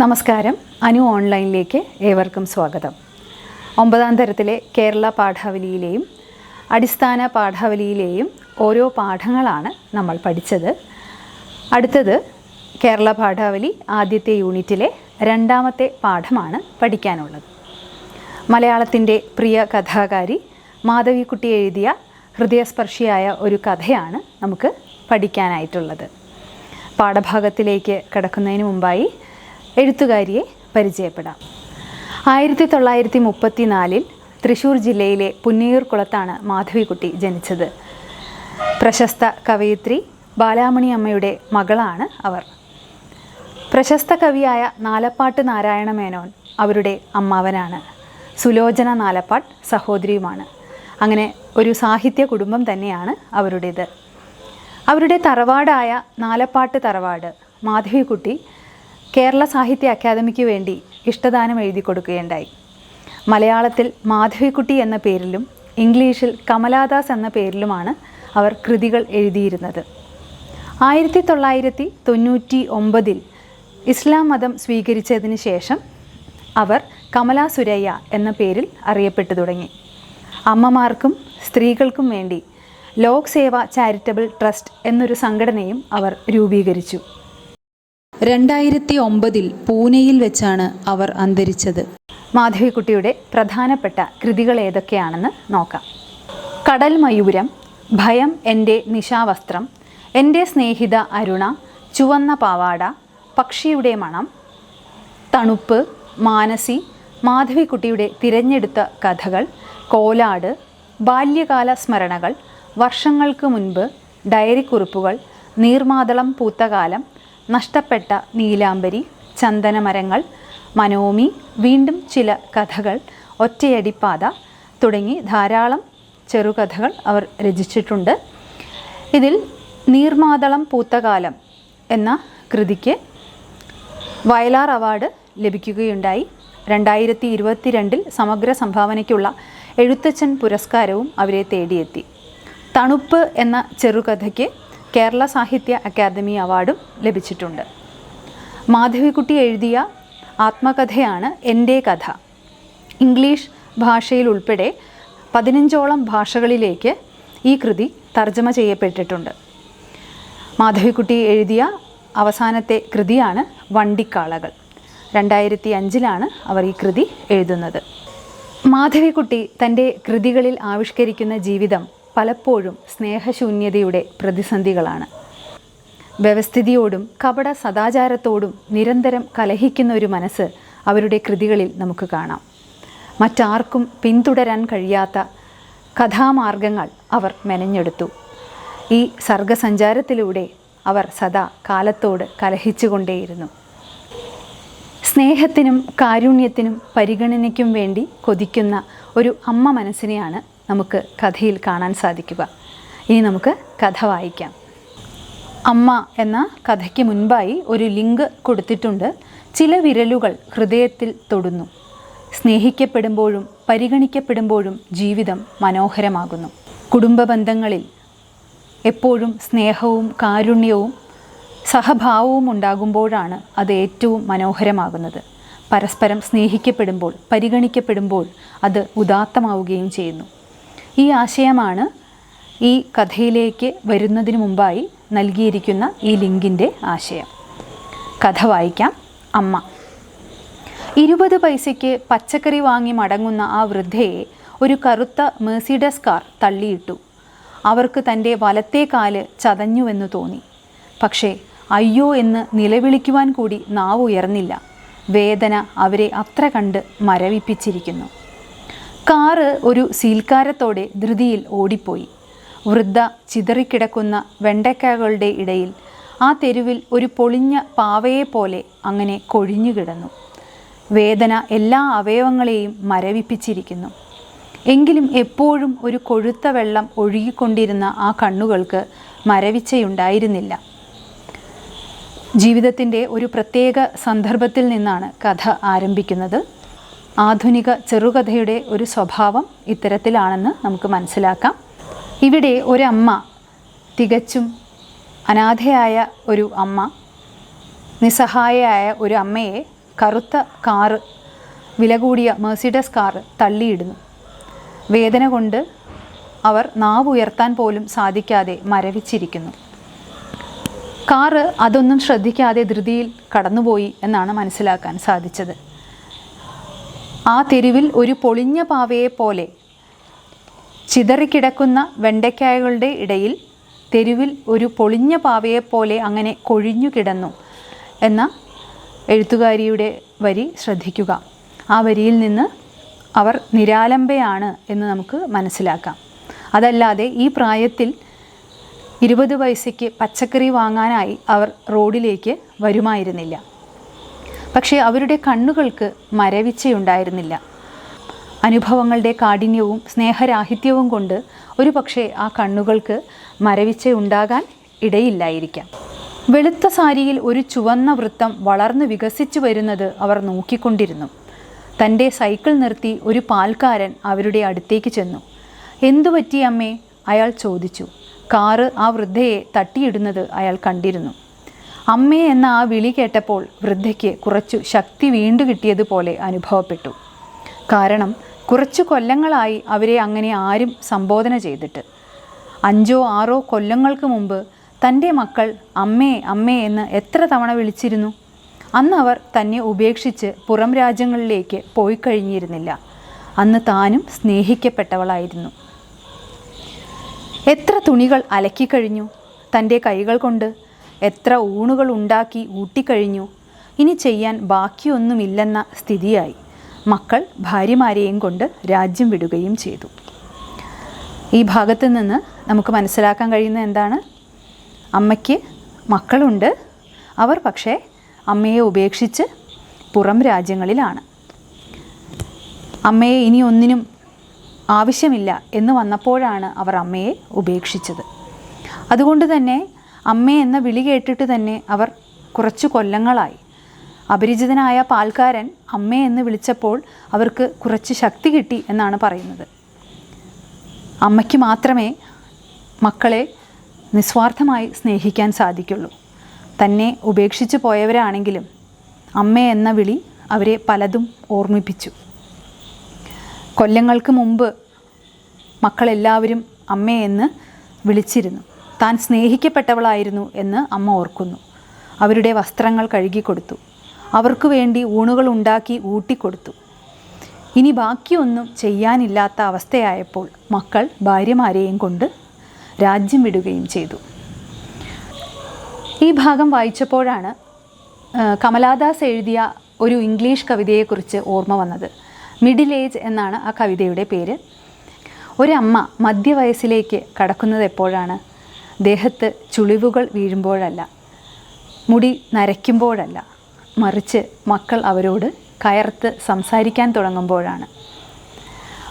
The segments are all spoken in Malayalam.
നമസ്കാരം. അനു ഓൺലൈനിലേക്ക് ഏവർക്കും സ്വാഗതം. ഒമ്പതാം തരത്തിലെ കേരള പാഠാവലിയിലെയും അടിസ്ഥാന പാഠാവലിയിലെയും ഓരോ പാഠങ്ങളാണ് നമ്മൾ പഠിച്ചത്. അടുത്തത് കേരള പാഠാവലി ആദ്യത്തെ യൂണിറ്റിലെ രണ്ടാമത്തെ പാഠമാണ് പഠിക്കാനുള്ളത്. മലയാളത്തിന്റെ പ്രിയ കഥാകാരി മാധവിക്കുട്ടി എഴുതിയ ഹൃദയസ്പർശിയായ ഒരു കഥയാണ് നമുക്ക് പഠിക്കാനായിട്ടുള്ളത്. പാഠഭാഗത്തിലേക്ക് കടക്കുന്നതിന് മുമ്പായി എഴുത്തുകാരിയെ പരിചയപ്പെടാം. ആയിരത്തി തൊള്ളായിരത്തി മുപ്പത്തി നാലിൽ തൃശ്ശൂർ ജില്ലയിലെ പുന്നയൂർക്കുളത്താണ് മാധവിക്കുട്ടി ജനിച്ചത്. പ്രശസ്ത കവയിത്രി ബാലാമണി അമ്മയുടെ മകളാണ് അവർ. പ്രശസ്ത കവിയായ നാലപ്പാട്ട് നാരായണ മേനോൻ അവരുടെ അമ്മാവനാണ്. സുലോചന നാലപ്പാട്ട് സഹോദരിയുമാണ്. അങ്ങനെ ഒരു സാഹിത്യ കുടുംബം തന്നെയാണ് അവരുടേത്. അവരുടെ തറവാടായ നാലപ്പാട്ട് തറവാട് മാധവിക്കുട്ടി കേരള സാഹിത്യ അക്കാദമിക്ക് വേണ്ടി ഇഷ്ടദാനം എഴുതി കൊടുക്കുകയുണ്ടായി. മലയാളത്തിൽ മാധവിക്കുട്ടി എന്ന പേരിലും ഇംഗ്ലീഷിൽ കമലാദാസ് എന്ന പേരിലുമാണ് അവർ കൃതികൾ എഴുതിയിരുന്നത്. ആയിരത്തി തൊള്ളായിരത്തി തൊണ്ണൂറ്റി ഒമ്പതിൽ ഇസ്ലാം മതം സ്വീകരിച്ചതിന് ശേഷം അവർ കമലാ സുരയ്യ എന്ന പേരിൽ അറിയപ്പെട്ടു തുടങ്ങി. അമ്മമാർക്കും സ്ത്രീകൾക്കും വേണ്ടി ലോക് സേവ ചാരിറ്റബിൾ ട്രസ്റ്റ് എന്നൊരു സംഘടനയും അവർ രൂപീകരിച്ചു. രണ്ടായിരത്തി ഒമ്പതിൽ പൂനെയിൽ വെച്ചാണ് അവർ അന്തരിച്ചത്. മാധവിക്കുട്ടിയുടെ പ്രധാനപ്പെട്ട കൃതികൾ ഏതൊക്കെയാണെന്ന് നോക്കാം. കടൽ മയൂരം ഭയം എന്റെ നിശാവസ്ത്രം എന്റെ സ്നേഹിത അരുണ ചുവന്ന പാവാട പക്ഷിയുടെ മണം തണുപ്പ് മാനസി മാധവിക്കുട്ടിയുടെ തിരഞ്ഞെടുത്ത കഥകൾ കോലാട് ബാല്യകാല സ്മരണകൾ വർഷങ്ങൾക്ക് മുൻപ് ഡയറിക്കുറിപ്പുകൾ നീർമാതളം പൂത്തകാലം നഷ്ടപ്പെട്ട നീലാംബരി ചന്ദനമരങ്ങൾ മനോമി വീണ്ടും ചില കഥകൾ ഒറ്റയടിപ്പാത തുടങ്ങി ധാരാളം ചെറുകഥകൾ അവർ രചിച്ചിട്ടുണ്ട്. ഇതിൽ നീർമാതളം പൂത്തകാലം എന്ന കൃതിക്ക് വയലാർ അവാർഡ് ലഭിക്കുകയുണ്ടായി. രണ്ടായിരത്തി ഇരുപത്തിരണ്ടിൽ സമഗ്ര സംഭാവനയ്ക്കുള്ള എഴുത്തച്ഛൻ പുരസ്കാരവും അവരെ തേടിയെത്തി. തണുപ്പ് എന്ന ചെറുകഥയ്ക്ക് കേരള സാഹിത്യ അക്കാദമി അവാർഡും ലഭിച്ചിട്ടുണ്ട്. മാധവിക്കുട്ടി എഴുതിയ ആത്മകഥയാണ് എന്റെ കഥ. ഇംഗ്ലീഷ് ഭാഷയിൽ ഉൾപ്പെടെ പതിനഞ്ചോളം ഭാഷകളിലേക്ക് ഈ കൃതി തർജമ ചെയ്യപ്പെട്ടിട്ടുണ്ട്. മാധവിക്കുട്ടി എഴുതിയ അവസാനത്തെ കൃതിയാണ് വണ്ടിക്കാളകൾ. രണ്ടായിരത്തി അഞ്ചിലാണ് അവർ ഈ കൃതി എഴുതുന്നത്. മാധവിക്കുട്ടി തന്റെ കൃതികളിൽ ആവിഷ്കരിക്കുന്ന ജീവിതം പലപ്പോഴും സ്നേഹശൂന്യതയുടെ പ്രതിസന്ധികളാണ്. വ്യവസ്ഥിതിയോടും കപട സദാചാരത്തോടും നിരന്തരം കലഹിക്കുന്ന ഒരു മനസ്സ് അവരുടെ കൃതികളിൽ നമുക്ക് കാണാം. മറ്റാർക്കും പിന്തുടരാൻ കഴിയാത്ത കഥാമാർഗങ്ങൾ അവർ മെനഞ്ഞെടുത്തു. ഈ സർഗസഞ്ചാരത്തിലൂടെ അവർ സദാ കാലത്തോട് കലഹിച്ചുകൊണ്ടേയിരുന്നു. സ്നേഹത്തിനും കാരുണ്യത്തിനും പരിഗണനയ്ക്കും വേണ്ടി കൊതിക്കുന്ന ഒരു അമ്മ മനസ്സിനെയാണ് നമുക്ക് കഥയിൽ കാണാൻ സാധിക്കുക. ഇനി നമുക്ക് കഥ വായിക്കാം. അമ്മ എന്ന കഥയ്ക്ക് മുൻപായി ഒരു ലിങ്ക് കൊടുത്തിട്ടുണ്ട്. ചില വിരലുകൾ ഹൃദയത്തിൽ തൊടുന്നു. സ്നേഹിക്കപ്പെടുമ്പോഴും പരിഗണിക്കപ്പെടുമ്പോഴും ജീവിതം മനോഹരമാകുന്നു. കുടുംബ ബന്ധങ്ങളിൽ എപ്പോഴും സ്നേഹവും കാരുണ്യവും സഹഭാവവും ഉണ്ടാകുമ്പോഴാണ് അത് ഏറ്റവും മനോഹരമാകുന്നത്. പരസ്പരം സ്നേഹിക്കപ്പെടുമ്പോൾ പരിഗണിക്കപ്പെടുമ്പോൾ അത് ഉദാത്തമാവുകയും ചെയ്യുന്നു. ഈ ആശയമാണ് ഈ കഥയിലേക്ക് വരുന്നതിന് മുമ്പായി നൽകിയിരിക്കുന്ന ഈ ലിങ്കിന്റെ ആശയം. കഥ വായിക്കാം. അമ്മ. ഇരുപത് പൈസയ്ക്ക് പച്ചക്കറി വാങ്ങി മടങ്ങുന്ന ആ വൃദ്ധയെ ഒരു കറുത്ത മേഴ്സിഡസ് കാർ തള്ളിയിട്ടു. അവർക്ക് തന്റെ വലത്തെ കാൽ ചതഞ്ഞുവെന്ന് തോന്നി. പക്ഷേ അയ്യോ എന്ന് നിലവിളിക്കുവാൻ കൂടി നാവുയർന്നില്ല. വേദന അവരെ അത്ര കണ്ട് മരവിപ്പിച്ചിരിക്കുന്നു. കാറ് ഒരു സീൽക്കാരത്തോടെ ധൃതിയിൽ ഓടിപ്പോയി. വൃദ്ധ ചിതറിക്കിടക്കുന്ന വെണ്ടക്കകളുടെ ഇടയിൽ ആ തെരുവിൽ ഒരു പൊളിഞ്ഞ പാവയെപ്പോലെ അങ്ങനെ കൊഴിഞ്ഞു കിടന്നു. വേദന എല്ലാ അവയവങ്ങളെയും മരവിപ്പിച്ചിരിക്കുന്നു. എങ്കിലും എപ്പോഴും ഒരു കൊഴുത്ത വെള്ളം ഒഴുകിക്കൊണ്ടിരുന്ന ആ കണ്ണുകൾക്ക് മരവിച്ചയുണ്ടായിരുന്നില്ല. ജീവിതത്തിന്റെ ഒരു പ്രത്യേക സന്ദർഭത്തിൽ നിന്നാണ് കഥ ആരംഭിക്കുന്നത്. ആധുനിക ചെറുകഥയുടെ ഒരു സ്വഭാവം ഇത്തരത്തിലാണെന്ന് നമുക്ക് മനസ്സിലാക്കാം. ഇവിടെ ഒരമ്മ തികച്ചും അനാഥയായ ഒരു അമ്മ നിസ്സഹായയായ ഒരു അമ്മയെ കറുത്ത കാറ് വില കൂടിയ മേഴ്സിഡസ് കാറ് തള്ളിയിടുന്നു. വേദന കൊണ്ട് അവർ നാവ് ഉയർത്താൻ പോലും സാധിക്കാതെ മരവിച്ചിരിക്കുന്നു. കാറ് അതൊന്നും ശ്രദ്ധിക്കാതെ ധൃതിയിൽ കടന്നുപോയി എന്നാണ് മനസ്സിലാക്കാൻ സാധിച്ചത്. ആ തെരുവിൽ ഒരു പൊളിഞ്ഞ പാവയെ പോലെ ചിതറിക്കിടക്കുന്ന വെണ്ടയ്ക്കായകളുടെ ഇടയിൽ തെരുവിൽ ഒരു പൊളിഞ്ഞ പാവയെ പോലെ അങ്ങനെ കൊഴിഞ്ഞു കിടന്നു എന്ന എഴുത്തുകാരിയുടെ വരി ശ്രദ്ധിക്കുക. ആ വരിയിൽ നിന്ന് അവർ നിരാലംബയാണ് എന്ന് നമുക്ക് മനസ്സിലാക്കാം. അതല്ലാതെ ഈ പ്രായത്തിൽ ഇരുപത് പൈസയ്ക്ക് പച്ചക്കറി വാങ്ങാനായി അവർ റോഡിലേക്ക് വരുമായിരുന്നില്ല. പക്ഷേ അവരുടെ കണ്ണുകൾക്ക് മരവിച്ചയുണ്ടായിരുന്നില്ല. അനുഭവങ്ങളുടെ കാഠിന്യവും സ്നേഹരാഹിത്യവും കൊണ്ട് ഒരു പക്ഷേ ആ കണ്ണുകൾക്ക് മരവിച്ചയുണ്ടാകാൻ ഇടയില്ലായിരിക്കാം. വെളുത്ത സാരിയിൽ ഒരു ചുവന്ന വൃത്തം വളർന്നു വികസിച്ചു വരുന്നത് അവർ നോക്കിക്കൊണ്ടിരുന്നു. തന്റെ സൈക്കിൾ നിർത്തി ഒരു പാൽക്കാരൻ അവരുടെ അടുത്തേക്ക് ചെന്നു. എന്തു പറ്റി അമ്മേ? അയാൾ ചോദിച്ചു. കാറ് ആ വൃദ്ധയെ തട്ടിയിടുന്നത് അയാൾ കണ്ടിരുന്നു. അമ്മേ എന്ന ആ വിളി കേട്ടപ്പോൾ വൃദ്ധയ്ക്ക് കുറച്ചു ശക്തി വീണ്ടു കിട്ടിയതുപോലെ അനുഭവപ്പെട്ടു. കാരണം കുറച്ചു കൊല്ലങ്ങളായി അവരെ അങ്ങനെ ആരും സംബോധന ചെയ്തിട്ട്. അഞ്ചോ ആറോ കൊല്ലങ്ങൾക്ക് മുമ്പ് തന്റെ മക്കൾ അമ്മേ അമ്മേ എന്ന് എത്ര തവണ വിളിച്ചിരുന്നു? അന്ന് അവർ തന്നെ ഉപേക്ഷിച്ച് പുറം രാജ്യങ്ങളിലേക്ക് പോയി കഴിഞ്ഞിരുന്നില്ല. അന്ന് താനും സ്നേഹിക്കപ്പെട്ടവളായിരുന്നു. എത്ര തുണികൾ അലക്കിക്കഴിഞ്ഞു തന്റെ കൈകൾ കൊണ്ട് എത്ര ഊണുകൾ ഉണ്ടാക്കി ഊട്ടിക്കഴിഞ്ഞു? ഇനി ചെയ്യാൻ ബാക്കിയൊന്നുമില്ലെന്ന സ്ഥിതിയായി. മക്കൾ ഭാര്യമാരെയും കൊണ്ട് രാജ്യം വിടുകയും ചെയ്തു. ഈ ഭാഗത്ത് നിന്ന് നമുക്ക് മനസ്സിലാക്കാൻ കഴിയുന്ന എന്താണ്? അമ്മയ്ക്ക് മക്കളുണ്ട്. അവർ പക്ഷേ അമ്മയെ ഉപേക്ഷിച്ച് പുറം രാജ്യങ്ങളിലാണ്. അമ്മയെ ഇനി ഒന്നിനും ആവശ്യമില്ല എന്ന് വന്നപ്പോഴാണ് അവർ അമ്മയെ ഉപേക്ഷിച്ചത്. അതുകൊണ്ട് തന്നെ അമ്മ എന്ന വിളി കേട്ടിട്ട് തന്നെ അവർ കുറച്ചു കൊല്ലങ്ങളായി. അപരിചിതനായ പാൽക്കാരൻ അമ്മയെന്ന് വിളിച്ചപ്പോൾ അവർക്ക് കുറച്ച് ശക്തി കിട്ടി എന്നാണ് പറയുന്നത്. അമ്മയ്ക്ക് മാത്രമേ മക്കളെ നിസ്വാർത്ഥമായി സ്നേഹിക്കാൻ സാധിക്കുള്ളൂ. തന്നെ ഉപേക്ഷിച്ചു പോയവരാണെങ്കിലും അമ്മ എന്ന വിളി അവരെ പലതും ഓർമ്മിപ്പിച്ചു. കൊല്ലങ്ങൾക്ക് മുമ്പ് മക്കളെല്ലാവരും അമ്മയെന്ന് വിളിച്ചിരുന്നു. താൻ സ്നേഹിക്കപ്പെട്ടവളായിരുന്നു എന്ന് അമ്മ ഓർക്കുന്നു. അവരുടെ വസ്ത്രങ്ങൾ കഴുകിക്കൊടുത്തു. അവർക്ക് വേണ്ടി ഊണുകൾ ഉണ്ടാക്കി ഊട്ടിക്കൊടുത്തു. ഇനി ബാക്കിയൊന്നും ചെയ്യാനില്ലാത്ത അവസ്ഥയായപ്പോൾ മക്കൾ ഭാര്യമാരെയും കൊണ്ട് രാജ്യം വിടുകയും ചെയ്തു. ഈ ഭാഗം വായിച്ചപ്പോഴാണ് കമലാദാസ് എഴുതിയ ഒരു ഇംഗ്ലീഷ് കവിതയെക്കുറിച്ച് ഓർമ്മ വന്നത്. മിഡിൽ ഏജ് എന്നാണ് ആ കവിതയുടെ പേര്. ഒരമ്മ മധ്യവയസ്സിലേക്ക് കടക്കുന്നത് എപ്പോഴാണ്? ദേഹത്ത് ചുളിവുകൾ വീഴുമ്പോഴല്ല മുടി നരയ്ക്കുമ്പോഴല്ല മറിച്ച് മക്കൾ അവരോട് കയർത്ത് സംസാരിക്കാൻ തുടങ്ങുമ്പോഴാണ്.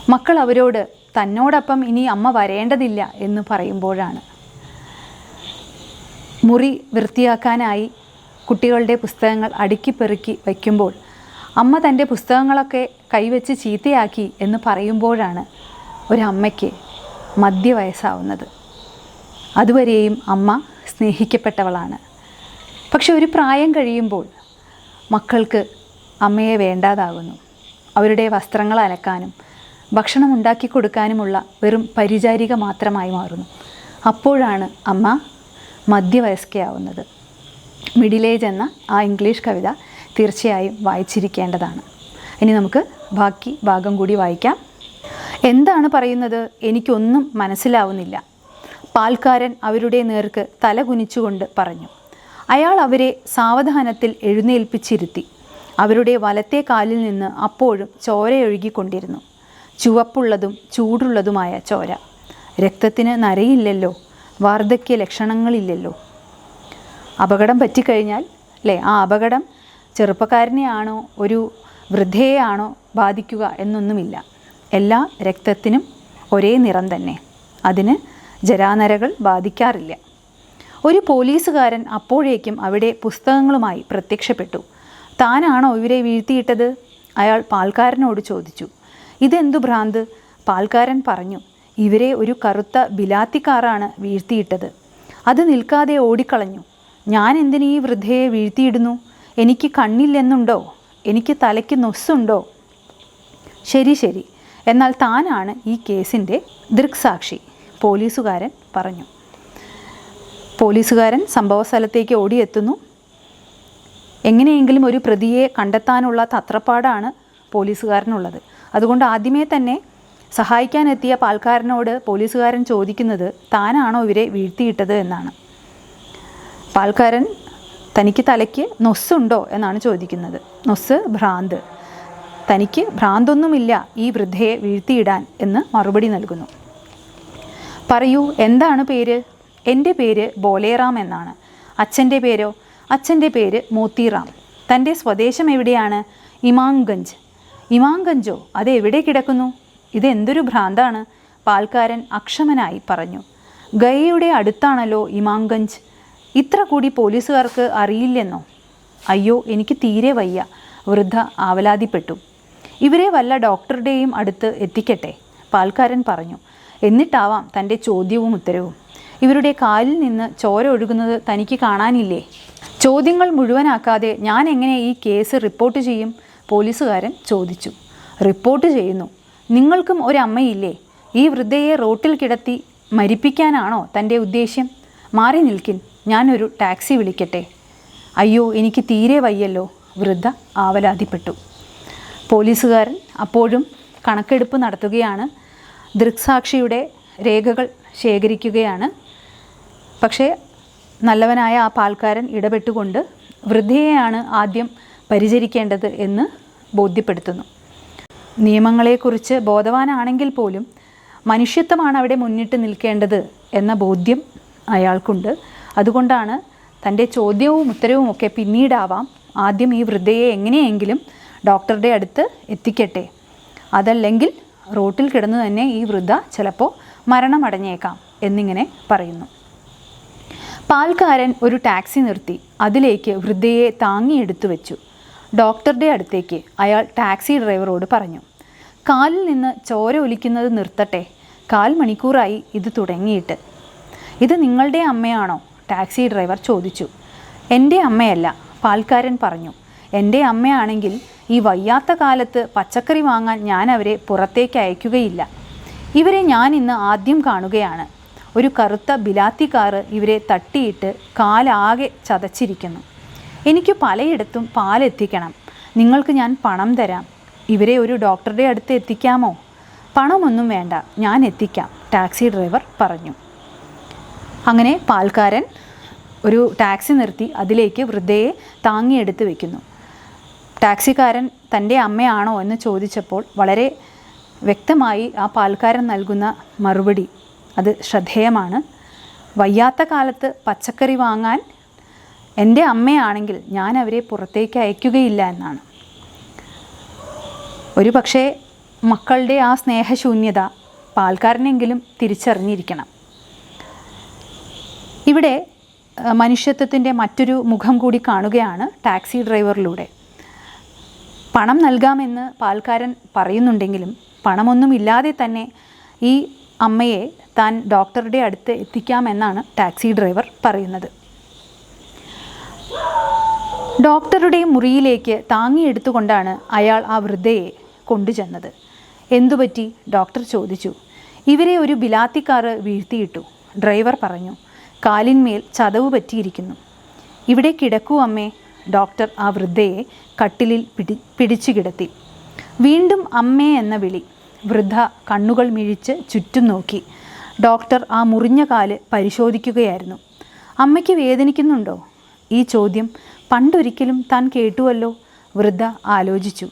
മക്കൾ അവരോട് തന്നോടൊപ്പം ഇനി അമ്മ വരേണ്ടതില്ല എന്ന് പറയുമ്പോഴാണ്. മുറി വൃത്തിയാക്കാനായി കുട്ടികളുടെ പുസ്തകങ്ങൾ അടുക്കിപ്പെറുക്കി വയ്ക്കുമ്പോൾ അമ്മ തന്റെ പുസ്തകങ്ങളൊക്കെ കൈവച്ച് ചീത്തയാക്കി എന്ന് പറയുമ്പോഴാണ് ഒരമ്മയ്ക്ക് മധ്യവയസ്സാവുന്നത്. അതുവരെയും അമ്മ സ്നേഹിക്കപ്പെട്ടവളാണ്. പക്ഷെ ഒരു പ്രായം കഴിയുമ്പോൾ മക്കൾക്ക് അമ്മയെ വേണ്ടാതാകുന്നു. അവരുടെ വസ്ത്രങ്ങൾ അലക്കാനും ഭക്ഷണം ഉണ്ടാക്കി കൊടുക്കാനുമുള്ള വെറും പരിചാരിക മാത്രമായി മാറുന്നു. അപ്പോഴാണ് അമ്മ മധ്യവയസ്കയാവുന്നത്. മിഡിൽ ഏജ് എന്ന ആ ഇംഗ്ലീഷ് കവിത തീർച്ചയായും വായിച്ചിരിക്കേണ്ടതാണ്. ഇനി നമുക്ക് ബാക്കി ഭാഗം കൂടി വായിക്കാം. എന്താണ് പറയുന്നത് എനിക്കൊന്നും മനസ്സിലാവുന്നില്ല. പാൽക്കാരൻ അവരുടെ നേർക്ക് തലകുനിച്ചുകൊണ്ട് പറഞ്ഞു അയാൾ അവരെ സാവധാനത്തിൽ എഴുന്നേൽപ്പിച്ചിരുത്തി. അവരുടെ വലത്തെ കാലിൽ നിന്ന് അപ്പോഴും ചോരയൊഴുകിക്കൊണ്ടിരുന്നു ചുവപ്പുള്ളതും ചൂടുള്ളതുമായ ചോര. രക്തത്തിന് നരയില്ലല്ലോ വാർദ്ധക്യ ലക്ഷണങ്ങളില്ലല്ലോ. അപകടം പറ്റിക്കഴിഞ്ഞാൽ അല്ലേ ആ അപകടം ചെറുപ്പക്കാരനെയാണോ ഒരു വൃദ്ധയെയാണോ ബാധിക്കുക എന്നൊന്നുമില്ല. എല്ലാ രക്തത്തിനും ഒരേ നിറം തന്നെ. അതിന് ജരാനരകൾ ബാധിക്കാറില്ല. ഒരു പോലീസുകാരൻ അപ്പോഴേക്കും അവിടെ പുസ്തകങ്ങളുമായി പ്രത്യക്ഷപ്പെട്ടു. താനാണോ ഇവരെ വീഴ്ത്തിയിട്ടത്? അയാൾ പാൽക്കാരനോട് ചോദിച്ചു. ഇതെന്തു ഭ്രാന്ത്? പാൽക്കാരൻ പറഞ്ഞു ഇവരെ ഒരു കറുത്ത ബിലാത്തിക്കാറാണ് വീഴ്ത്തിയിട്ടത്. അത് നിൽക്കാതെ ഓടിക്കളഞ്ഞു. ഞാൻ എന്തിനീ വൃദ്ധയെ വീഴ്ത്തിയിടുന്നു? എനിക്ക് കണ്ണില്ലെന്നുണ്ടോ? എനിക്ക് തലയ്ക്ക് നൊസ്സുണ്ടോ? ശരി ശരി. എന്നാൽ താനാണ് ഈ കേസിന്റെ ദൃക്സാക്ഷി. പോലീസുകാരൻ പറഞ്ഞു. പോലീസുകാരൻ സംഭവസ്ഥലത്തേക്ക് ഓടിയെത്തുന്നു. എങ്ങനെയെങ്കിലും ഒരു പ്രതിയെ കണ്ടെത്താനുള്ള തത്രപ്പാടാണ് പോലീസുകാരനുള്ളത്. അതുകൊണ്ട് ആദ്യമേ തന്നെ സഹായിക്കാനെത്തിയ പാൽക്കാരനോട് പോലീസുകാരൻ ചോദിക്കുന്നത് താനാണോ ഇവരെ വീഴ്ത്തിയിട്ടത് എന്നാണ്. പാൽക്കാരൻ തനിക്ക് തലയ്ക്ക് നൊസ്സുണ്ടോ എന്നാണ് ചോദിക്കുന്നത്. നൊസ് ഭ്രാന്ത്. തനിക്ക് ഭ്രാന്തൊന്നുമില്ല ഈ വൃദ്ധയെ വീഴ്ത്തിയിടാൻ എന്ന് മറുപടി നൽകുന്നു. പറയൂ എന്താണ് പേര്? എന്റെ പേര് ബോലേറാം എന്നാണ്. അച്ഛന്റെ പേരോ? അച്ഛന്റെ പേര് മോത്തിറാം. തന്റെ സ്വദേശം എവിടെയാണ്? ഇമാംഗഞ്ച്. ഇമാംഗഞ്ചോ അത് എവിടെ കിടക്കുന്നു? ഇതെന്തൊരു ഭ്രാന്താണ്? പാൽക്കാരൻ അക്ഷമനായി പറഞ്ഞു. ഗയയുടെ അടുത്താണല്ലോ ഇമാംഗഞ്ച്. ഇത്ര കൂടി പോലീസുകാർക്ക് അറിയില്ലെന്നോ? അയ്യോ എനിക്ക് തീരെ വയ്യ. വൃദ്ധ ആവലാതിപ്പെട്ടു. ഇവരെ വല്ല ഡോക്ടറുടെയും അടുത്ത് എത്തിക്കട്ടെ? പാൽക്കാരൻ പറഞ്ഞു. എന്നിട്ടാവാം തന്റെ ചോദ്യവും ഉത്തരവും. ഇവരുടെ കാലിൽ നിന്ന് ചോര ഒഴുകുന്നത് തനിക്ക് കാണാനില്ലേ? ചോദ്യങ്ങൾ മുഴുവനാക്കാതെ ഞാൻ എങ്ങനെ ഈ കേസ് റിപ്പോർട്ട് ചെയ്യും? പോലീസുകാരൻ ചോദിച്ചു. റിപ്പോർട്ട് ചെയ്യുന്നു. നിങ്ങൾക്കും ഒരമ്മയില്ലേ? ഈ വൃദ്ധയെ റോട്ടിൽ കിടത്തി മരിപ്പിക്കാനാണോ തന്റെ ഉദ്ദേശ്യം? മാറി നിൽക്കിൻ. ഞാനൊരു ടാക്സി വിളിക്കട്ടെ. അയ്യോ എനിക്ക് തീരെ വയ്യല്ലോ. വൃദ്ധ ആവലാതിപ്പെട്ടു. പോലീസുകാരൻ അപ്പോഴും കണക്കെടുപ്പ് നടത്തുകയാണ് ദൃക്സാക്ഷിയുടെ രേഖകൾ ശേഖരിക്കുകയാണ്. പക്ഷേ നല്ലവനായ ആ പാൽക്കാരൻ ഇടപെട്ടുകൊണ്ട് വൃദ്ധയെയാണ് ആദ്യം പരിചരിക്കേണ്ടത് എന്ന് ബോധ്യപ്പെടുത്തുന്നു. നിയമങ്ങളെക്കുറിച്ച് ബോധവാനാണെങ്കിൽ പോലും മനുഷ്യത്വമാണ് അവിടെ മുന്നിട്ട് നിൽക്കേണ്ടത് എന്ന ബോധ്യം അയാൾക്കുണ്ട്. അതുകൊണ്ടാണ് തന്റെ ചോദ്യവും ഉത്തരവും ഒക്കെ പിന്നീടാവാം ആദ്യം ഈ വൃദ്ധയെ എങ്ങനെയെങ്കിലും ഡോക്ടറുടെ അടുത്ത് എത്തിക്കട്ടെ. അതല്ലെങ്കിൽ റോട്ടിൽ കിടന്നു തന്നെ ഈ വൃദ്ധ ചിലപ്പോൾ മരണമടഞ്ഞേക്കാം എന്നിങ്ങനെ പറയുന്നു. പാൽക്കാരൻ ഒരു ടാക്സി നിർത്തി. അതിലേക്ക് വൃദ്ധയെ താങ്ങിയെടുത്തു വെച്ചു. ഡോക്ടറുടെ അടുത്തേക്ക് അയാൾ ടാക്സി ഡ്രൈവറോട് പറഞ്ഞു കാലിൽ നിന്ന് ചോര ഒലിക്കുന്നത് നിർത്തട്ടെ. കാൽ മണിക്കൂറായി ഇത് തുടങ്ങിയിട്ട്. ഇത് നിങ്ങളുടെ അമ്മയാണോ? ടാക്സി ഡ്രൈവർ ചോദിച്ചു. എന്റെ അമ്മയല്ല പാൽക്കാരൻ പറഞ്ഞു. എന്റെ അമ്മയാണെങ്കിൽ ഈ വയ്യാത്ത കാലത്ത് പച്ചക്കറി വാങ്ങാൻ ഞാൻ അവരെ പുറത്തേക്ക് അയക്കുകയില്ല. ഇവരെ ഞാൻ ഇന്ന് ആദ്യം കാണുകയാണ്. ഒരു കറുത്ത ബിലാത്തി ഇവരെ തട്ടിയിട്ട് കാലാകെ ചതച്ചിരിക്കുന്നു. എനിക്ക് പലയിടത്തും പാലെത്തിക്കണം. നിങ്ങൾക്ക് ഞാൻ പണം തരാം. ഇവരെ ഒരു ഡോക്ടറുടെ അടുത്ത് എത്തിക്കാമോ? പണമൊന്നും വേണ്ട. ഞാൻ എത്തിക്കാം. ടാക്സി ഡ്രൈവർ പറഞ്ഞു. അങ്ങനെ പാൽക്കാരൻ ഒരു ടാക്സി നിർത്തി അതിലേക്ക് വൃദ്ധയെ താങ്ങിയെടുത്ത് വെക്കുന്നു. ടാക്സിക്കാരൻ തന്റെ അമ്മയാണോ എന്ന് ചോദിച്ചപ്പോൾ വളരെ വ്യക്തമായി ആ പാൽക്കാരൻ നൽകുന്ന മറുപടി അത് ശ്രദ്ധേയമാണ്. വയ്യാത്ത കാലത്ത് പച്ചക്കറി വാങ്ങാൻ എന്റെ അമ്മയാണെങ്കിൽ ഞാൻ അവരെ പുറത്തേക്ക് അയക്കുകയില്ല എന്നാണ്. ഒരു പക്ഷേ മക്കളുടെ ആ സ്നേഹശൂന്യത പാൽക്കാരനെങ്കിലും തിരിച്ചറിഞ്ഞിരിക്കണം. ഇവിടെ മനുഷ്യത്വത്തിന്റെ മറ്റൊരു മുഖം കൂടി കാണുകയാണ് ടാക്സി ഡ്രൈവറിലൂടെ. പണം നൽകാമെന്ന് പാൽക്കാരൻ പറയുന്നുണ്ടെങ്കിലും പണമൊന്നുമില്ലാതെ തന്നെ ഈ അമ്മയെ താൻ ഡോക്ടറുടെ അടുത്ത് എത്തിക്കാമെന്നാണ് ടാക്സി ഡ്രൈവർ പറയുന്നത്. ഡോക്ടറുടെ മുറിയിലേക്ക് താങ്ങിയെടുത്തുകൊണ്ടാണ് അയാൾ ആ വൃദ്ധയെ കൊണ്ടുചെന്നത്. എന്തുപറ്റി? ഡോക്ടർ ചോദിച്ചു. ഇവരെ ഒരു ബിലാത്തിക്കാറ് വീഴ്ത്തിയിട്ടു ഡ്രൈവർ പറഞ്ഞു. കാലിന്മേൽ ചതവ് പറ്റിയിരിക്കുന്നു. ഇവിടെ കിടക്കൂ അമ്മേ. ഡോക്ടർ ആ വൃദ്ധയെ കട്ടിലിൽ പിടി പിടിച്ചു കിടത്തി. വീണ്ടും അമ്മേ എന്ന വിളി. വൃദ്ധ കണ്ണുകൾ മിഴിച്ച് ചുറ്റും നോക്കി. ഡോക്ടർ ആ മുറിഞ്ഞ കാൽ പരിശോധിക്കുകയായിരുന്നു. അമ്മയ്ക്ക് വേദനിക്കുന്നുണ്ടോ? ഈ ചോദ്യം പണ്ടൊരിക്കലും താൻ കേട്ടുവല്ലോ? വൃദ്ധ ആലോചിച്ചു.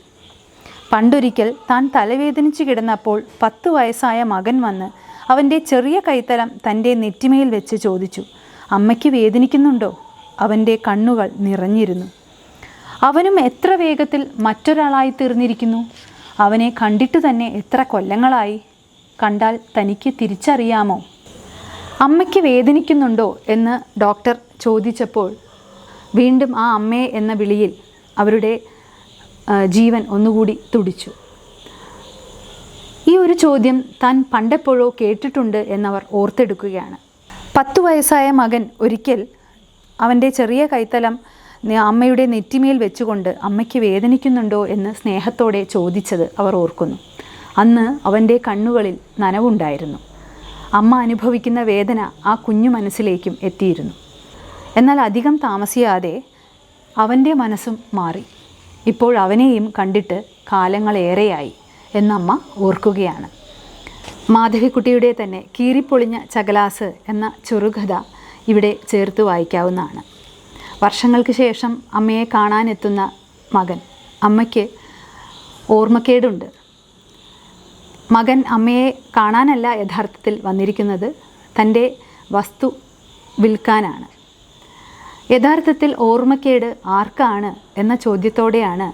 പണ്ടൊരിക്കൽ താൻ തലവേദനിച്ചു കിടന്നപ്പോൾ പത്ത് വയസ്സായ മകൻ വന്ന് അവന്റെ ചെറിയ കൈത്തലം തന്റെ നെറ്റിമയിൽ വെച്ച് ചോദിച്ചു. അമ്മയ്ക്ക് വേദനിക്കുന്നുണ്ടോ? അവന്റെ കണ്ണുകൾ നിറഞ്ഞിരുന്നു. അവനും എത്ര വേഗത്തിൽ മറ്റൊരാളായി തീർന്നിരിക്കുന്നു? അവനെ കണ്ടിട്ട് തന്നെ എത്ര കൊല്ലങ്ങളായി? കണ്ടാൽ തനിക്ക് തിരിച്ചറിയാമോ? അമ്മയ്ക്ക് വേദനിക്കുന്നുണ്ടോ എന്ന് ഡോക്ടർ ചോദിച്ചപ്പോൾ വീണ്ടും ആ അമ്മേ എന്ന വിളിയിൽ അവരുടെ ജീവൻ ഒന്നുകൂടി തുടിച്ചു. ഈ ഒരു ചോദ്യം താൻ പണ്ടെപ്പോഴോ കേട്ടിട്ടുണ്ട് എന്നവർ ഓർത്തെടുക്കുകയാണ്. പത്തു വയസ്സായ മകൻ ഒരിക്കൽ അവന്റെ ചെറിയ കൈത്തലം അമ്മയുടെ നെറ്റിമേൽ വെച്ചുകൊണ്ട് അമ്മയ്ക്ക് വേദനിക്കുന്നുണ്ടോ എന്ന് സ്നേഹത്തോടെ ചോദിച്ചത് അവർ ഓർക്കുന്നു. അന്ന് അവന്റെ കണ്ണുകളിൽ നനവുണ്ടായിരുന്നു. അമ്മ അനുഭവിക്കുന്ന വേദന ആ കുഞ്ഞു മനസ്സിലേക്കും എത്തിയിരുന്നു. എന്നാൽ അധികം താമസിയാതെ അവന്റെ മനസ്സും മാറി. ഇപ്പോൾ അവനെയും കണ്ടിട്ട് കാലങ്ങളേറെയായി എന്നമ്മ ഓർക്കുകയാണ്. മാധവിക്കുട്ടിയുടെ തന്നെ കീറിപ്പൊളിഞ്ഞ ചകലാസ് എന്ന ചെറുകഥ ഇവിടെ ചേർത്ത് വായിക്കാവുന്നതാണ്. വർഷങ്ങൾക്ക് ശേഷം അമ്മയെ കാണാനെത്തുന്ന മകൻ അമ്മയ്ക്ക് ഓർമ്മക്കേടുണ്ട്. മകൻ അമ്മയെ കാണാനല്ല യഥാർത്ഥത്തിൽ വന്നിരിക്കുന്നത് തന്റെ വസ്തു വിൽക്കാനാണ്. യഥാർത്ഥത്തിൽ ഓർമ്മക്കേട് ആർക്കാണ് എന്ന ചോദ്യത്തോടെയാണ്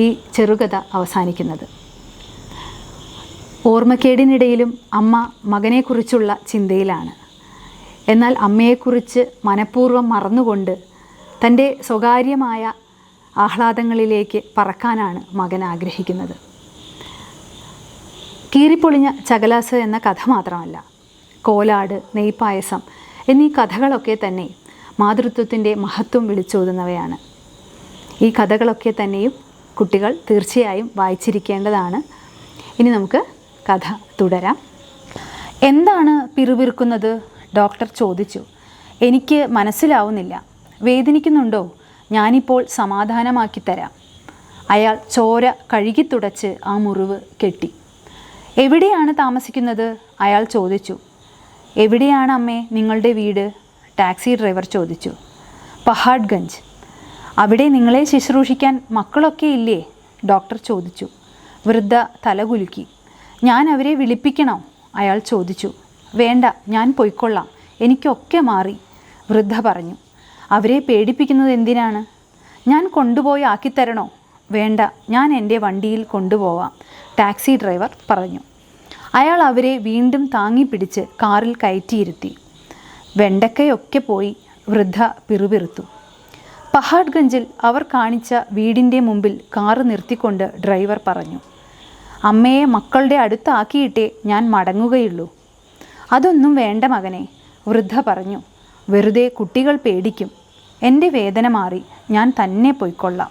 ഈ ചെറുകഥ അവസാനിക്കുന്നത്. ഓർമ്മക്കേടിനിടയിലും അമ്മ മകനെക്കുറിച്ചുള്ള ചിന്തയിലാണ്. എന്നാൽ അമ്മയെക്കുറിച്ച് മനഃപൂർവം മറന്നുകൊണ്ട് തന്റെ സ്വകാര്യമായ ആഹ്ലാദങ്ങളിലേക്ക് പറക്കാനാണ് മകൻ ആഗ്രഹിക്കുന്നത്. കീറിപ്പൊളിഞ്ഞ ചകലാസ് എന്ന കഥ മാത്രമല്ല കോലാട് നെയ്പായസം എന്നീ കഥകളൊക്കെ തന്നെ മാതൃത്വത്തിന്റെ മഹത്വം വിളിച്ചോതുന്നവയാണ്. ഈ കഥകളൊക്കെ തന്നെയും കുട്ടികൾ തീർച്ചയായും വായിച്ചിരിക്കേണ്ടതാണ്. ഇനി നമുക്ക് കഥ തുടരാം. എന്താണ് പിറുപിറുക്കുന്നത്? ഡോക്ടർ ചോദിച്ചു. എനിക്ക് മനസ്സിലാവുന്നില്ല. വേദനിക്കുന്നുണ്ടോ? ഞാനിപ്പോൾ സമാധാനമാക്കി തരാം. അയാൾ ചോര കഴുകി തുടച്ച് ആ മുറിവ് കെട്ടി. എവിടെയാണ് താമസിക്കുന്നത്? അയാൾ ചോദിച്ചു. എവിടെയാണ് അമ്മേ നിങ്ങളുടെ വീട്? ടാക്സി ഡ്രൈവർ ചോദിച്ചു. പഹാഡ്ഗഞ്ച്. അവിടെ നിങ്ങളെ ശുശ്രൂഷിക്കാൻ മക്കളൊക്കെ ഇല്ലേ? ഡോക്ടർ ചോദിച്ചു. വൃദ്ധ തലകുലുക്കി. ഞാൻ അവരെ വിളിപ്പിക്കണോ? അയാൾ ചോദിച്ചു. വേണ്ട ഞാൻ പൊയ്ക്കൊള്ളാം. എനിക്കൊക്കെ മാറി വൃദ്ധ പറഞ്ഞു. അവരെ പേടിപ്പിക്കുന്നത് എന്തിനാണ്? ഞാൻ കൊണ്ടുപോയി ആക്കിത്തരണോ? വേണ്ട ഞാൻ എന്റെ വണ്ടിയിൽ കൊണ്ടുപോവാം ടാക്സി ഡ്രൈവർ പറഞ്ഞു. അയാൾ അവരെ വീണ്ടും താങ്ങി പിടിച്ച് കാറിൽ കയറ്റിയിരുത്തി. വെണ്ടക്കയൊക്കെ പോയി വൃദ്ധ പിറുപിറുത്തു. പഹാഡ്ഗഞ്ചിൽ അവർ കാണിച്ച വീടിന്റെ മുമ്പിൽ കാറ് നിർത്തിക്കൊണ്ട് ഡ്രൈവർ പറഞ്ഞു അമ്മയെ മക്കളുടെ അടുത്താക്കിയിട്ടേ ഞാൻ മടങ്ങുകയുള്ളൂ. അതൊന്നും വേണ്ട മകനെ വൃദ്ധ പറഞ്ഞു. വെറുതെ കുട്ടികൾ പേടിക്കും. എന്റെ വേദന മാറി ഞാൻ തന്നെ പോയിക്കൊള്ളാം.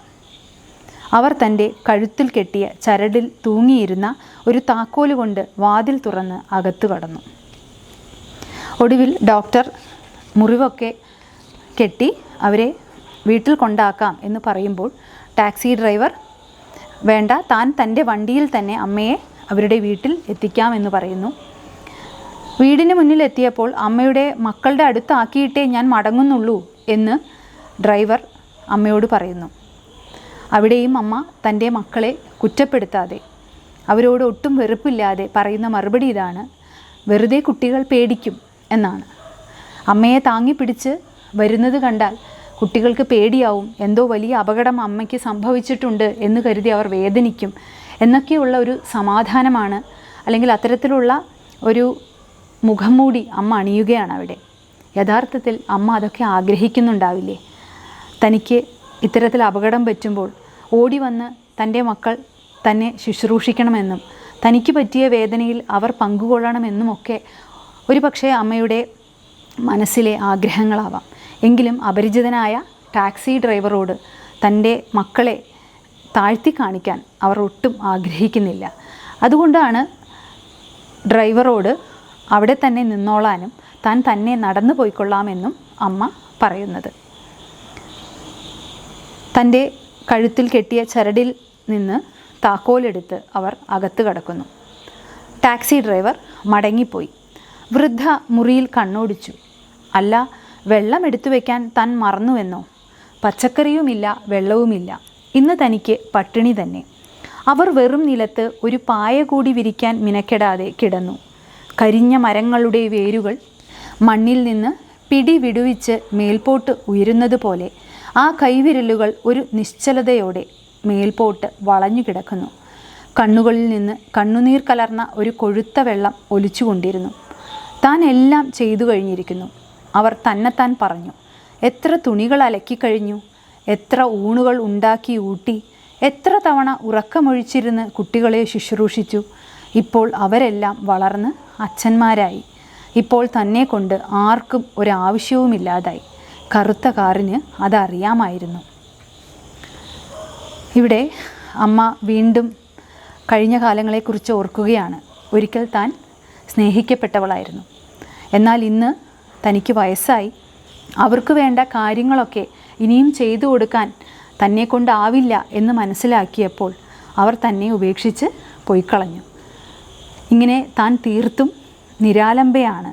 അവർ തന്റെ കഴുത്തിൽ കെട്ടിയ ചരടിൽ തൂങ്ങിയിരുന്ന ഒരു താക്കോൽ കൊണ്ട് വാതിൽ തുറന്ന് അകത്തു കടന്നു. ഒടുവിൽ ഡോക്ടർ മുറിവൊക്കെ കെട്ടി അവരെ വീട്ടിൽ കൊണ്ടാക്കാം എന്ന് പറയുമ്പോൾ ടാക്സി ഡ്രൈവർ വേണ്ട താൻ തന്റെ വണ്ടിയിൽ തന്നെ അമ്മയെ അവരുടെ വീട്ടിൽ എത്തിക്കാമെന്ന് പറയുന്നു. വീടിന് മുന്നിലെത്തിയപ്പോൾ അമ്മയുടെ മക്കളുടെ അടുത്താക്കിയിട്ടേ ഞാൻ മടങ്ങുന്നുള്ളൂ എന്ന് ഡ്രൈവർ അമ്മയോട് പറയുന്നു. അവിടെയും അമ്മ തന്റെ മക്കളെ കുറ്റപ്പെടുത്താതെ അവരോട് ഒട്ടും വെറുപ്പില്ലാതെ പറയുന്ന മറുപടി ഇതാണ് വെറുതെ കുട്ടികൾ പേടിക്കും എന്നാണ്. അമ്മയെ താങ്ങി പിടിച്ച് വരുന്നത് കണ്ടാൽ കുട്ടികൾക്ക് പേടിയാവും എന്തോ വലിയ അപകടം അമ്മയ്ക്ക് സംഭവിച്ചിട്ടുണ്ട് എന്ന് കരുതി അവർ വേദനിക്കും. എന്നൊക്കെയുള്ള ഒരു സമാധാനമാണ് അല്ലെങ്കിൽ അത്തരത്തിലുള്ള ഒരു മുഖംമൂടി അമ്മ അണിയുകയാണ് അവിടെ. യഥാർത്ഥത്തിൽ അമ്മ അതൊക്കെ ആഗ്രഹിക്കുന്നുണ്ടാവില്ലേ? തനിക്ക് ഇത്തരത്തിൽ അപകടം പറ്റുമ്പോൾ ഓടി വന്ന് തന്റെ മക്കൾ തന്നെ ശുശ്രൂഷിക്കണമെന്നും തനിക്ക് പറ്റിയ വേദനയിൽ അവർ പങ്കുകൊള്ളണമെന്നുമൊക്കെ ഒരു പക്ഷേ അമ്മയുടെ മനസ്സിലെ ആഗ്രഹങ്ങളാവാം. എങ്കിലും അപരിചിതനായ ടാക്സി ഡ്രൈവറോട് തന്റെ മക്കളെ താഴ്ത്തി കാണിക്കാൻ അവർ ഒട്ടും ആഗ്രഹിക്കുന്നില്ല. അതുകൊണ്ടാണ് ഡ്രൈവറോട് അവിടെ തന്നെ നിന്നോളാനും താൻ തന്നെ നടന്നു പോയിക്കൊള്ളാമെന്നും അമ്മ പറയുന്നത്. തന്റെ കഴുത്തിൽ കെട്ടിയ ചരടിൽ നിന്ന് താക്കോലെടുത്ത് അവർ അകത്ത് കടക്കുന്നു. ടാക്സി ഡ്രൈവർ മടങ്ങിപ്പോയി. വൃദ്ധ മുറിയിൽ കണ്ണോടിച്ചു. അല്ല വെള്ളം എടുത്തു വയ്ക്കാൻ താൻ മറന്നുവെന്നോ? പച്ചക്കറിയുമില്ല വെള്ളവുമില്ല. ഇന്ന് തനിക്ക് പട്ടിണി തന്നെ. അവർ വെറും നിലത്ത് ഒരു പായ കൂടി വിരിക്കാൻ മിനക്കെടാതെ കിടന്നു. കരിഞ്ഞ മരങ്ങളുടെ വേരുകൾ മണ്ണിൽ നിന്ന് പിടി വിടുവിച്ച് മേൽപോട്ട് ഉയരുന്നത് പോലെ ആ കൈവിരലുകൾ ഒരു നിശ്ചലതയോടെ മേൽപോട്ട് വളഞ്ഞു കിടക്കുന്നു. കണ്ണുകളിൽ നിന്ന് കണ്ണുനീർ കലർന്ന ഒരു കൊഴുത്ത വെള്ളം ഒലിച്ചുകൊണ്ടിരുന്നു. താൻ എല്ലാം ചെയ്തു കഴിഞ്ഞിരിക്കുന്നു. അവർ തന്നെത്താൻ പറഞ്ഞു എത്ര തുണികൾ അലക്കിക്കഴിഞ്ഞു എത്ര ഊണുകൾ ഉണ്ടാക്കി ഊട്ടി? എത്ര തവണ ഉറക്കമൊഴിച്ചിരുന്ന് കുട്ടികളെ ശുശ്രൂഷിച്ചു? ഇപ്പോൾ അവരെല്ലാം വളർന്ന് അച്ഛന്മാരായി. ഇപ്പോൾ തന്നെ കൊണ്ട് ആർക്കും ഒരാവശ്യവുമില്ലാതായി കറുത്ത കാറിന് അതറിയാമായിരുന്നു ഇവിടെ അമ്മ വീണ്ടും കഴിഞ്ഞ കാലങ്ങളെക്കുറിച്ച് ഓർക്കുകയാണ്. ഒരിക്കൽ താൻ സ്നേഹിക്കപ്പെട്ടവളായിരുന്നു. എന്നാൽ ഇന്ന് തനിക്ക് വയസ്സായി. അവർക്ക് വേണ്ട കാര്യങ്ങളൊക്കെ ഇനിയും ചെയ്തു കൊടുക്കാൻ തന്നെ കൊണ്ടാവില്ല എന്ന് മനസ്സിലാക്കിയപ്പോൾ അവർ തന്നെ ഉപേക്ഷിച്ച് പോയിക്കളഞ്ഞു. ഇങ്ങനെ താൻ തീർത്തും നിരാലംബയാണ്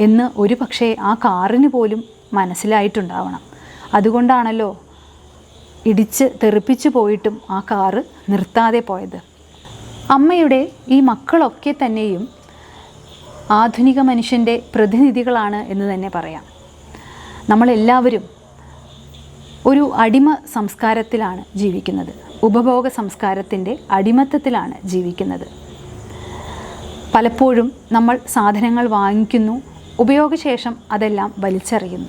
എന്ന് ഒരു പക്ഷേ ആ കാറിന് പോലും മനസ്സിലായിട്ടുണ്ടാവണം. അതുകൊണ്ടാണല്ലോ ഇടിച്ച് തെറിപ്പിച്ചു പോയിട്ടും ആ കാറ് നിർത്താതെ പോയത്. അമ്മയുടെ ഈ മക്കളൊക്കെ തന്നെയും ആധുനിക മനുഷ്യന്റെ പ്രതിനിധികളാണ് എന്ന് തന്നെ പറയാം. നമ്മളെല്ലാവരും ഒരു അടിമ സംസ്കാരത്തിലാണ് ജീവിക്കുന്നത്. ഉപഭോഗ സംസ്കാരത്തിന്റെ അടിമത്തത്തിലാണ് ജീവിക്കുന്നത്. പലപ്പോഴും നമ്മൾ സാധനങ്ങൾ വാങ്ങിക്കുന്നു ഉപയോഗശേഷം അതെല്ലാം വലിച്ചെറിയുന്നു.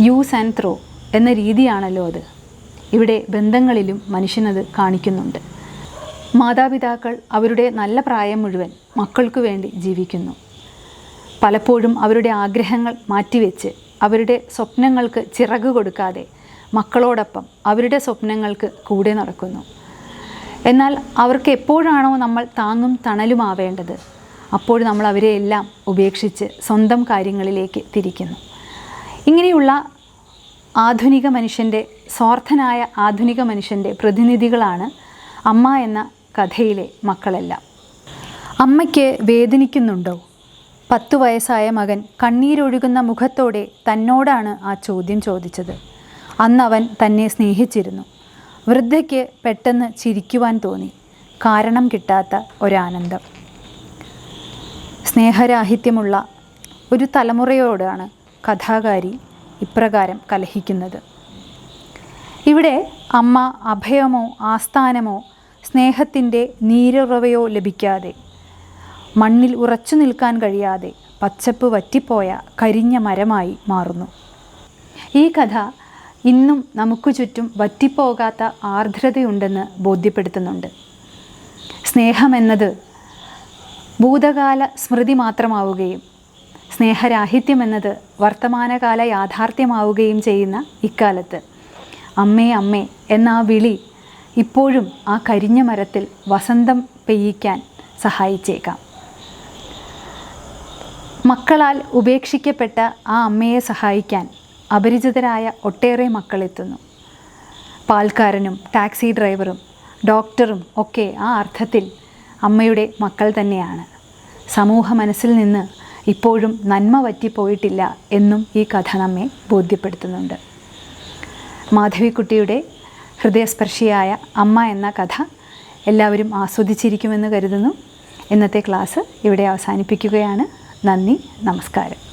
യൂസ് ആൻഡ് ത്രോ എന്ന രീതിയാണല്ലോ അത്. ഇവിടെ ബന്ധങ്ങളിലും മനുഷ്യനത് കാണിക്കുന്നുണ്ട്. മാതാപിതാക്കൾ അവരുടെ നല്ല പ്രായം മുഴുവൻ മക്കൾക്കു വേണ്ടി ജീവിക്കുന്നു. പലപ്പോഴും അവരുടെ ആഗ്രഹങ്ങൾ മാറ്റിവെച്ച് അവരുടെ സ്വപ്നങ്ങൾക്ക് ചിറക് കൊടുക്കാതെ മക്കളോടൊപ്പം അവരുടെ സ്വപ്നങ്ങൾക്ക് കൂടെ നടക്കുന്നു. എന്നാൽ അവർക്ക് എപ്പോഴാണോ നമ്മൾ താങ്ങും തണലുമാവേണ്ടത് അപ്പോൾ നമ്മൾ അവരെ എല്ലാം ഉപേക്ഷിച്ച് സ്വന്തം കാര്യങ്ങളിലേക്ക് തിരിക്കുന്നു. ഇങ്ങനെയുള്ള ആധുനിക മനുഷ്യന്റെ സ്വാർത്ഥനായ ആധുനിക മനുഷ്യന്റെ പ്രതിനിധികളാണ് അമ്മ എന്ന കഥയിലെ മക്കളെല്ലാം. അമ്മയ്ക്ക് വേദനിക്കുന്നുണ്ടോ? പത്തു വയസ്സായ മകൻ കണ്ണീരൊഴുകുന്ന മുഖത്തോടെ തന്നോടാണ് ആ ചോദ്യം ചോദിച്ചത്. അന്നവൻ തന്നെ സ്നേഹിച്ചിരുന്നു. വൃദ്ധയ്ക്ക് പെട്ടെന്ന് ചിരിക്കുവാൻ തോന്നി. കാരണം കിട്ടാത്ത ഒരാനന്ദം. സ്നേഹരാഹിത്യമുള്ള ഒരു തലമുറയോടാണ് കഥാകാരി ഇപ്രകാരം കലഹിക്കുന്നത്. ഇവിടെ അമ്മ അഭയമോ ആസ്ഥാനമോ സ്നേഹത്തിന്റെ നീരുറവയോ ലഭിക്കാതെ മണ്ണിൽ ഉറച്ചു നിൽക്കാൻ കഴിയാതെ പച്ചപ്പ് വറ്റിപ്പോയ കരിഞ്ഞ മരമായി മാറുന്നു. ഈ കഥ ഇന്നും നമുക്ക് ചുറ്റും വറ്റിപ്പോകാത്ത ആർദ്രതയുണ്ടെന്ന് ബോധ്യപ്പെടുത്തുന്നുണ്ട്. സ്നേഹമെന്നത് ഭൂതകാല സ്മൃതി മാത്രമാവുകയും സ്നേഹരാഹിത്യമെന്നത് വർത്തമാനകാല യാഥാർത്ഥ്യമാവുകയും ചെയ്യുന്ന ഇക്കാലത്ത്. അമ്മേ അമ്മേ എന്ന ആ വിളി ഇപ്പോഴും ആ കരിഞ്ഞ മരത്തിൽ വസന്തം പെയ്യിക്കാൻ സഹായിച്ചേക്കാം. മക്കളാൽ ഉപേക്ഷിക്കപ്പെട്ട ആ അമ്മയെ സഹായിക്കാൻ അപരിചിതരായ ഒട്ടേറെ മക്കളെത്തുന്നു. പാൽക്കാരനും ടാക്സി ഡ്രൈവറും ഡോക്ടറും ഒക്കെ ആ അർത്ഥത്തിൽ അമ്മയുടെ മക്കൾ തന്നെയാണ്. സമൂഹ മനസ്സിൽ നിന്ന് ഇപ്പോഴും നന്മ വറ്റിപ്പോയിട്ടില്ല എന്നും ഈ കഥ നമ്മെ ബോധ്യപ്പെടുത്തുന്നുണ്ട്. മാധവിക്കുട്ടിയുടെ ഹൃദയസ്പർശിയായ അമ്മ എന്ന കഥ എല്ലാവരും ആസ്വദിച്ചിരിക്കുമെന്ന് കരുതുന്നു. ഇന്നത്തെ ക്ലാസ് ഇവിടെ അവസാനിപ്പിക്കുകയാണ്. നന്ദി നമസ്കാരം.